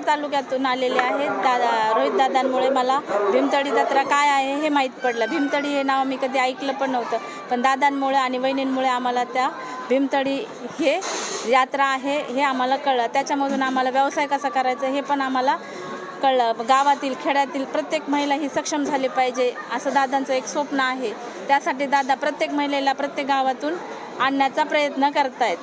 जामखेड तालुक्यातून आलेले आहेत. दादा रोहित दादांमुळे मला भीमतडी जत्रा काय आहे हे माहीत पडलं. भीमतडी हे नाव मी कधी ऐकलं पण नव्हतं. पण दादांमुळे आणि वहिनींमुळे आम्हाला त्या भीमतडी हे यात्रा आहे हे आम्हाला कळलं. त्याच्यामधून आम्हाला व्यवसाय कसा करायचा हे पण आम्हाला कळलं. गावातील खेड्यातील प्रत्येक महिला ही सक्षम झाली पाहिजे असं दादांचं एक स्वप्न आहे. त्यासाठी दादा प्रत्येक महिलेला प्रत्येक गावातून आणण्याचा प्रयत्न करतायत.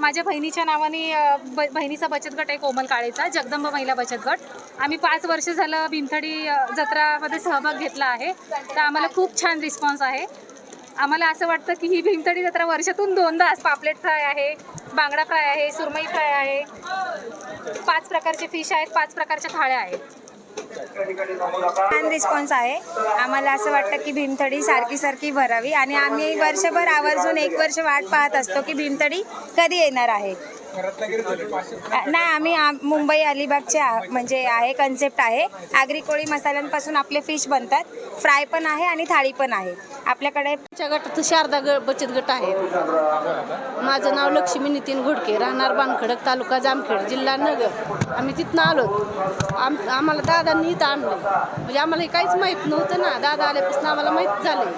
माझ्या बहिणीच्या नावाने ब बहिणीचा बचत गट आहे कोमल काळेचा जगदंब महिला बचत गट. आम्ही पाच वर्ष झालं भीमथडी जत्रामध्ये सहभाग घेतला आहे. तर आम्हाला खूप छान रिस्पॉन्स आहे. आम्हाला असं वाटतं की ही भीमथडी जत्रा वर्षातून दोनदा पापलेट फ्राय आहे बांगडा फ्राय आहे सुरमई फ्राय आहे. पाच प्रकारचे फिश आहेत पाच प्रकारच्या थाळ्या आहेत. छान रिस्पॉन्स आहे. आम्हाला असं वाटतं की भीमथडी सारखी सारखी भरावी आणि आम्ही वर्षभर आवर्जून एक वर्ष वाट पाहत असतो की भीमथडी कधी येणार आहे. नाही आम्ही मुंबई अलिबागचे म्हणजे आहे कन्सेप्ट आहे. आगरी कोळी मसाल्यांपासून आपले फिश बनतात. फ्राय पण आहे आणि थाळी पण आहे. आपल्याकडे आमच्या गटात शारदा ग बचत गट आहे माझं नाव लक्ष्मी नितीन घोडके राहणार बांखडक तालुका जामखेड जिल्हा नगर. आम्ही तिथनं आलो. आम आम्हाला दादांनी इथं आणलं. म्हणजे आम्हाला हे काहीच माहीत नव्हतं ना. दादा आल्यापासून आम्हाला माहीत झालं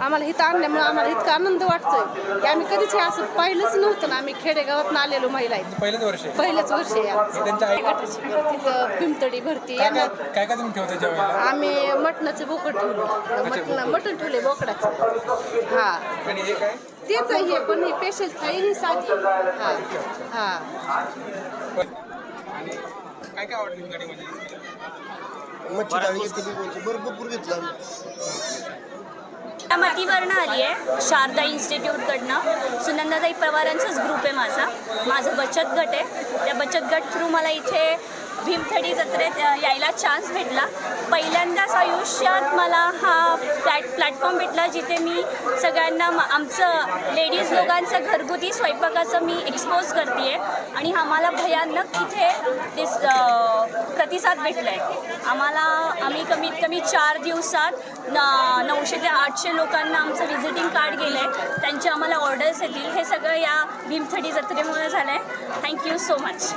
आम्हाला इथं आणल्यामुळे आम्हाला इतका आनंद वाटतोय की आम्ही कधीच हे असं पाहिलंच नव्हतं ना. आम्ही खेडेगावात आलेलो महिला आहेत. पहिलंच वर्ष आहे. पहिलंच वर्ष आहे. आमचं. त्यांच्या आई गटाची तिथं पिंपतडी भरती. काय काय काय काय तुम्ही ठेवता जेवायला? आम्ही मटणाचे बोकड ठेवले. मटण मटण ठेवले बोकडाचं. हा. आणि हे काय? तेच आहे पण ही पेशल थाळी ही साधी. हा. हा. आणि काय काय आवडतं गाडीमध्ये मच्छी डाळी घेतली भरपूर भरपूर घेतला आम्ही. मातीवरनं आली आहे शारदा इन्स्टिट्यूटकडनं. सुनंदाताई पवारांचाच ग्रुप आहे माझा. माझं बचत गट आहे. त्या बचत गट थ्रू मला इथे भीमथडी जत्रेत यायला चान्स भेटला. पहिल्यांदाच आयुष्यात मला हा प्लॅट प्लॅटफॉर्म भेटला जिथे मी सगळ्यांना म- आमचं लेडीज लोकांचं घरगुती स्वयंपाकाचं मी एक्सपोज करते आहे आणि आम्हाला भयानक तिथे दिस प्रतिसाद भेटला आहे आम्हाला आम्ही कमीत कमी चार दिवसात न नऊशे ते आठशे लोकांना आमचं व्हिजिटिंग कार्ड गेलं आहे त्यांचे आम्हाला ऑर्डर्स येतील. हे सगळं या भीमथडी जत्रेमुळे झालं आहे थँक्यू सो मच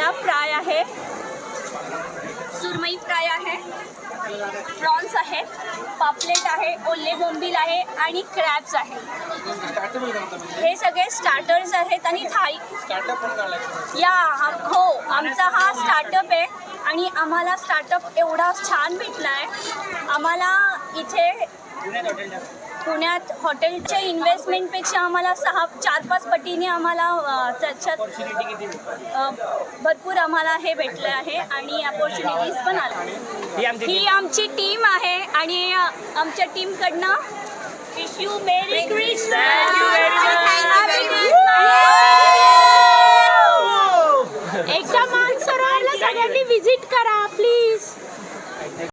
हा फ्राय आहे सुरमई फ्राय आहे प्रॉन्स आहे पापलेट आहे ओले बोंबील आहे आणि क्रॅब्स आहे. हे सगळे स्टार्टर्स आहेत आणि थाई या हो आमचा हा स्टार्टअप आहे आणि आम्हाला स्टार्टअप एवढा छान भेटला आहे आम्हाला इथे पुण्यात हॉटेलच्या इन्व्हेस्टमेंटपेक्षा आम्हाला सहा चार पाच पटीने आम्हाला त्याच्यात भरपूर आम्हाला हे भेटलं आहे आणि अपॉर्च्युनिटीज पण आल्या. ही आमची टीम आहे आणि आमच्या टीमकडनं विश यू मेरी एकदा मान सरोवरला सगळ्यांनी व्हिजिट करा